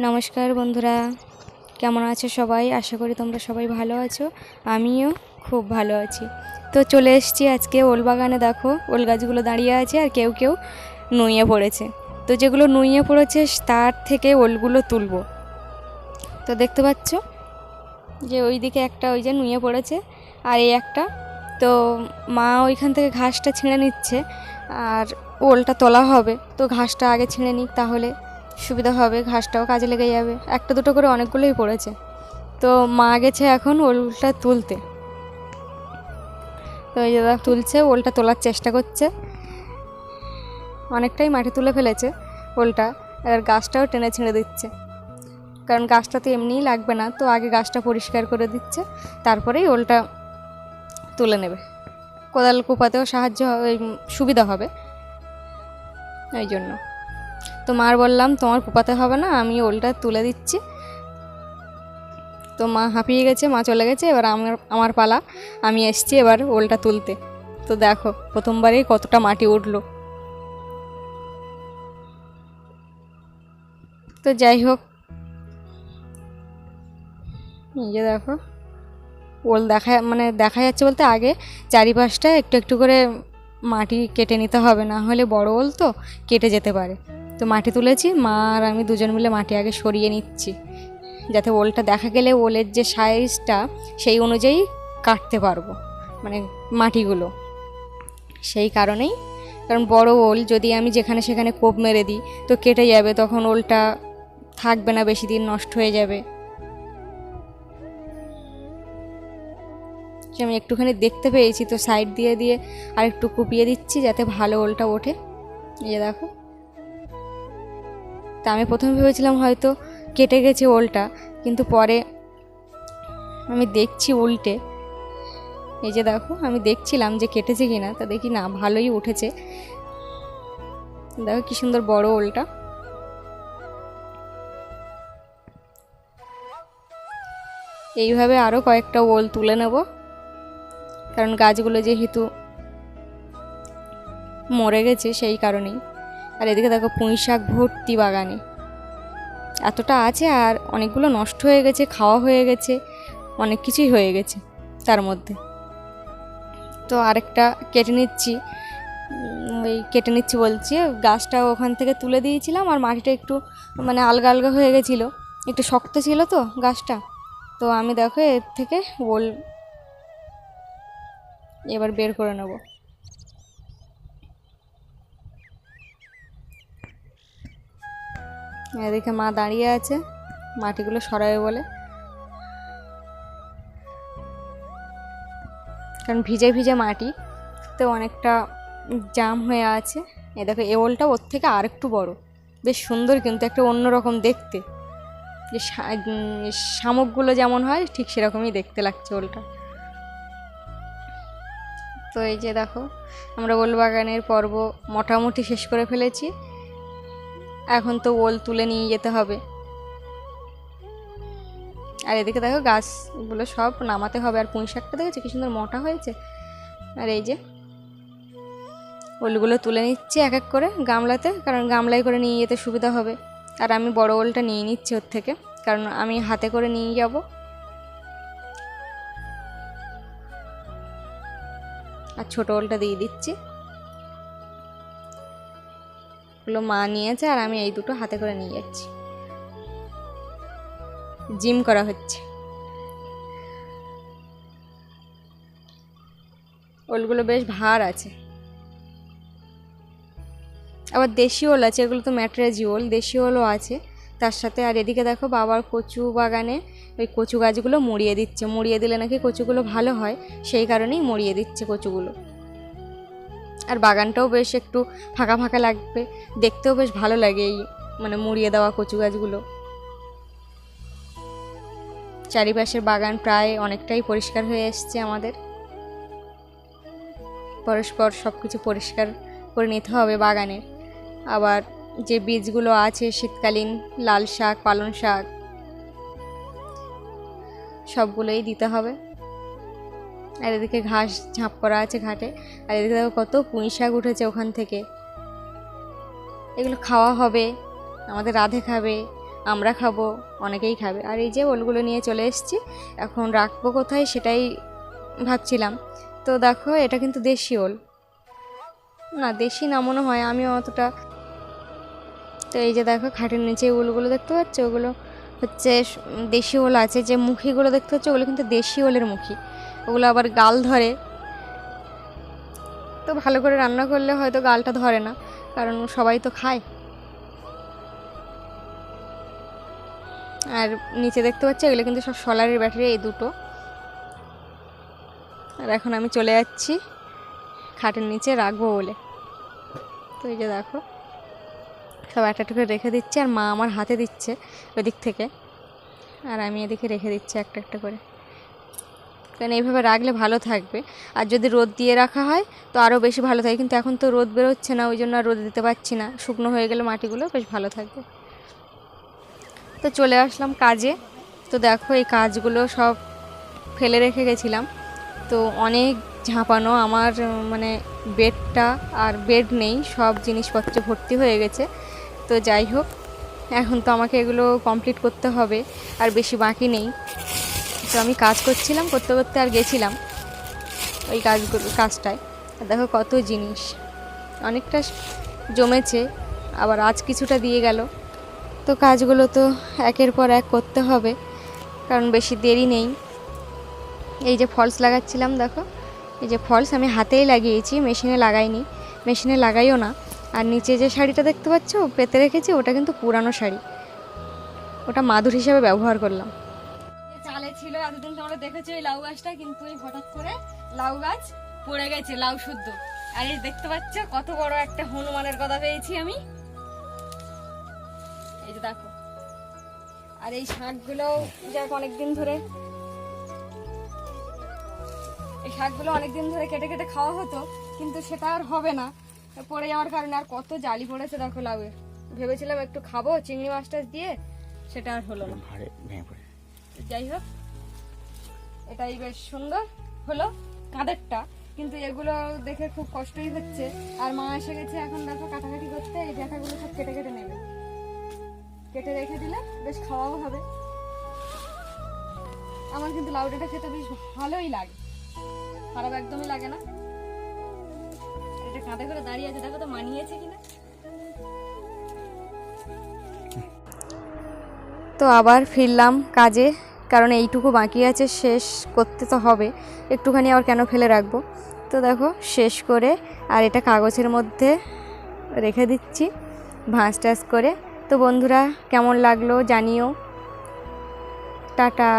নমস্কার বন্ধুরা। কেমন আছো সবাই? আশা করি তোমরা সবাই ভালো আছো। আমিও খুব ভালো আছি। তো চলে এসেছি আজকে ওল বাগানে, দেখো ওল গাছগুলো দাঁড়িয়ে আছে আর কেউ কেউ নুইয়ে পড়েছে। তো যেগুলো নুইয়ে পড়েছে, তার থেকে ওলগুলো তুলবো। তো দেখতে পাচ্ছ যে ওই দিকে একটা ওই যে নুয়ে পড়েছে আর এই একটা। তো মা ওইখান থেকে ঘাসটা ছিঁড়ে নিচ্ছে আর ওলটা তোলা হবে। তো ঘাসটা আগে ছিঁড়ে নিক তাহলে। সুবিধা হবে, ঘাসটাও কাজে লেগে যাবে। একটা দুটো করে অনেকগুলোই পড়েছে। তো মা গেছে এখন ওলটা তুলতে। তো এই দাদা তুলছে, ওলটা তোলার চেষ্টা করছে। অনেকটাই মাটি তুলে ফেলেছে ওলটা। আর গাছটাও টেনে ছিঁড়ে দিচ্ছে। কারণ গাছটা তো এমনিই লাগবে না, তো আগে গাছটা পরিষ্কার করে দিচ্ছে, তারপরেই ওলটা তুলে নেবে। কোদাল কোপাতেও সাহায্য হবে সুবিধা হবে। ওই জন্য। তো মার বললাম, তোমার কোপাতে হবে না, আমি ওলটা তুলে দিচ্ছি। তো মা হাঁপিয়ে গেছে, মা চলে গেছে, এবার আমার আমার পালা। আমি এসছি এবার ওলটা তুলতে। তো দেখো প্রথমবারেই কতটা মাটি উঠল। তো যাই হোক। যে দেখো, ওল দেখা মানে দেখা যাচ্ছে বলতে আগে চারিপাশটা একটু একটু করে মাটি কেটে নিতে হবে, না হলে বড় ওল তো কেটে যেতে পারে। তো মাটি তুলেছি। মা আর আমি দুজন মিলে মাটি আগে সরিয়ে নিচ্ছি। যাতে ওলটা দেখা গেলে ওলের যে সাইজটা, সেই অনুযায়ী কাটতে পারব মানে মাটিগুলো। সেই কারণেই, কারণ বড় ওল যদি আমি যেখানে সেখানে কোপ মেরে দিই, তো কেটে যাবে, তখন ওলটা থাকবে না, বেশি দিন নষ্ট হয়ে যাবে। আমি একটুখানি দেখতে পেয়েছি, তো সাইড দিয়ে দিয়ে আর একটু কুপিয়ে দিচ্ছি, যাতে ভালো ওলটা ওঠে। এই দেখো। তা আমি প্রথমে ভেবেছিলাম হয়তো কেটে গেছে ওলটা, কিন্তু পরে আমি দেখছি উল্টে। এই যে দেখো, আমি দেখছিলাম যে কেটেছে কি না তা দেখি না, ভালোই উঠেছে। দেখো কি সুন্দর বড় ওলটা। এইভাবে আরও কয়েকটা ওল তুলে নেব, কারণ গাছগুলো যেহেতু মরে গেছে সেই কারণেই। আর এদিকে দেখো পুঁই শাক ভর্তি বাগানে। এতটা আছে আর অনেকগুলো নষ্ট হয়ে গেছে, খাওয়া হয়ে গেছে, অনেক কিছুই হয়ে গেছে তার মধ্যে। তো আরেকটা কেটে নিচ্ছি ওই কেটে নিচ্ছি বলছি, গাছটা ওখান থেকে তুলে দিয়েছিলাম আর মাটিটা একটু মানে আলগা আলগা হয়ে গেছিল। একটু শক্ত ছিল তো গাছটা, তো আমি দেখো এর থেকে ওল এবার বের করে নেব। এদিকে মা দাঁড়িয়ে আছে, মাটিগুলো সরাবে বলে। কারণ ভিজে ভিজে মাটি, তো অনেকটা জাম হয়ে আছে। এ দেখো, এ ওলটা ওর থেকে আর একটু বড়। বেশ সুন্দর কিন্তু একটা অন্যরকম দেখতে। যে শামুকগুলো যেমন হয়, ঠিক সেরকমই দেখতে লাগছে ওলটা। তো এই যে দেখো, আমরা ওল বাগানের পর্ব মোটামুটি শেষ করে ফেলেছি। এখন তো ওল তুলে নিয়ে যেতে হবে। আর এদিকে দেখো গাছগুলো সব নামাতে হবে। আর পুঁই শাকটা দেখেছ কি সুন্দর মোটা হয়েছে? আর এই যে ওলগুলো তুলে নিচ্ছি এক এক করে গামলাতে, কারণ গামলায় করে নিয়ে যেতে সুবিধা হবে। আর আমি বড় ওলটা নিয়ে নিচ্ছি ওর থেকে, কারণ আমি হাতে করে নিয়ে যাব। আর ছোট ওলটা দিয়ে দিচ্ছি। ওগুলো মা নিয়েছে আর আমি এই দুটো হাতে করে নিয়ে যাচ্ছি। জিম করা হচ্ছে। ওলগুলো বেশ ভার আছে। আবার দেশি ওল আছে, এগুলো তো ম্যাট্রাজি ওল, দেশি ওলও আছে। তার সাথে আর এদিকে দেখো বাবার কচু বাগানে ওই কচু গাছগুলো মুড়িয়ে দিচ্ছে। মুড়িয়ে দিলে নাকি কচুগুলো ভালো হয়, সেই কারণেই মুড়িয়ে দিচ্ছে কচুগুলো। আর বাগানটাও বেশ একটু ফাঁকা ফাঁকা লাগবে। দেখতেও বেশ ভালো লাগে এই মানে মুড়িয়ে দেওয়া কচু গাছগুলো। চারিপাশের বাগান প্রায় অনেকটাই পরিষ্কার হয়ে এসছে আমাদের। পরস্পর সব কিছু পরিষ্কার করে নিতে হবে বাগানে। আবার যে বীজগুলো আছে শীতকালীন লাল শাক পালং শাক, সবগুলোই দিতে হবে। আর এদিকে ঘাস ঝাঁপ করা আছে ঘাটে। আর এদিকে দেখো কত পুঁই শাক উঠেছে ওখান থেকে। এগুলো খাওয়া হবে, আমাদের রাধে খাবে, আমরা খাব, অনেকেই খাবে। আর এই যে ওলগুলো নিয়ে চলে এসেছি, এখন রাখব কোথায় সেটাই ভাবছিলাম। তো দেখো, এটা কিন্তু দেশি ওল। না, দেশি না মনে হয় আমি অতটা তো এই যে দেখো, খাটের নিচে ওলগুলো দেখতে পাচ্ছ? ওগুলো হচ্ছে দেশি ওল আছে, যে মুখিগুলো দেখতে পাচ্ছ? ওগুলো কিন্তু দেশি ওলের মুখি। ওগুলো আবার গাল ধরে। তো ভালো করে রান্না করলে হয়তো গালটা ধরে না, কারণ সবাই তো খায়। আর নিচে দেখতে পাচ্ছি, এগুলো কিন্তু সব সোলারের ব্যাটারি, এই দুটো। আর এখন আমি চলে যাচ্ছি খাটের নিচে রাখব বলে। তো এই যে দেখো, সব একটা একটা করে রেখে দিচ্ছে, আর মা আমার হাতে দিচ্ছে ওদিক থেকে। আর আমি এদিকে রেখে দিচ্ছি একটা একটা করে। কারণ এইভাবে রাখলে ভালো থাকবে? আর যদি রোদ দিয়ে রাখা হয়, তো আরও বেশি ভালো থাকে। কিন্তু এখন তো রোদ বেরোচ্ছে না, ওই জন্য আর রোদ দিতে পারছি না। শুকনো হয়ে গেলে মাটিগুলো বেশ ভালো থাকবে। তো চলে আসলাম কাজে। তো দেখো, এই কাজগুলো সব ফেলে রেখে গেছিলাম। তো অনেক ঝাঁপানো, আমার মানে বেডটা আর বেড নেই, সব জিনিসপত্র ভর্তি হয়ে গেছে। তো যাই হোক, এখন তো আমাকে এগুলো কমপ্লিট করতে হবে, আর বেশি বাকি নেই। তো আমি কাজ করছিলাম, করতে করতে আর গেছিলাম ওই কাজগুলো, কাজটায়। আর দেখো কত জিনিস। অনেকটা জমেছে, আবার আজ কিছুটা দিয়ে গেল। তো কাজগুলো তো একের পর এক করতে হবে, কারণ বেশি দেরি নেই। এই যে ফলস লাগাচ্ছিলাম, দেখো। এই যে ফলস আমি হাতেই লাগিয়েছি, মেশিনে লাগাইনি। মেশিনে লাগাইও না। আর নিচে যে শাড়িটা দেখতে পাচ্ছ, পেতে রেখেছি, ওটা কিন্তু পুরানো শাড়ি। ওটা মাদুর হিসাবে ব্যবহার করলাম। ছিল এতদিন তোমরা দেখেছ এই লাউ গাছটা কিন্তু এই হঠাৎ করে লাউ গাছ পড়ে গেছে লাউ শুদ্ধ। আর এই দেখতে পাচ্ছ কত বড় একটা হনুমানের কথা পেয়েছি আমি। এই যে দেখো। আর এই শাকগুলো যাক অনেকদিন ধরে এই শাকগুলো অনেকদিন ধরে কেটে কেটে খাওয়া হতো কিন্তু সেটা আর হবে না। পড়ে যাওয়ার কারণে আর কত জালি পড়েছে দেখো লাউয়ে। ভেবেছিলাম একটু খাব চিংড়ি মাছটা দিয়ে সেটা আর হলো না। যাই হোক। এটাই বেশ সুন্দর হলো কাঁধেরটা। কিন্তু এগুলো দেখে খুব কষ্টই হচ্ছে। আর মা এসে গেছে এখন দেখো কাটাকাটি করতে, এই দেখাগুলো সব কেটে কেটে নেবে। কেটে রেখে দিলে বেশ খাওয়াও হবে। আমার কিন্তু লাউ ডাঁটা খেতে বেশ ভালোই লাগে। খারাপ একদমই লাগে না। এটা কাঁধে করে দাঁড়িয়ে আছে, দেখো তো মানিয়েছে কিনা। তো আবার ফিরলাম কাজে। কারণ এইটুকু বাকি আছে, শেষ করতে তো হবে। একটুখানি আবার কেন ফেলে রাখব? তো দেখো, শেষ করে আর এটা কাগজের মধ্যে রেখে দিচ্ছি, ভাঁজ টাজ করে। তো বন্ধুরা, কেমন লাগল জানিও। টাটা।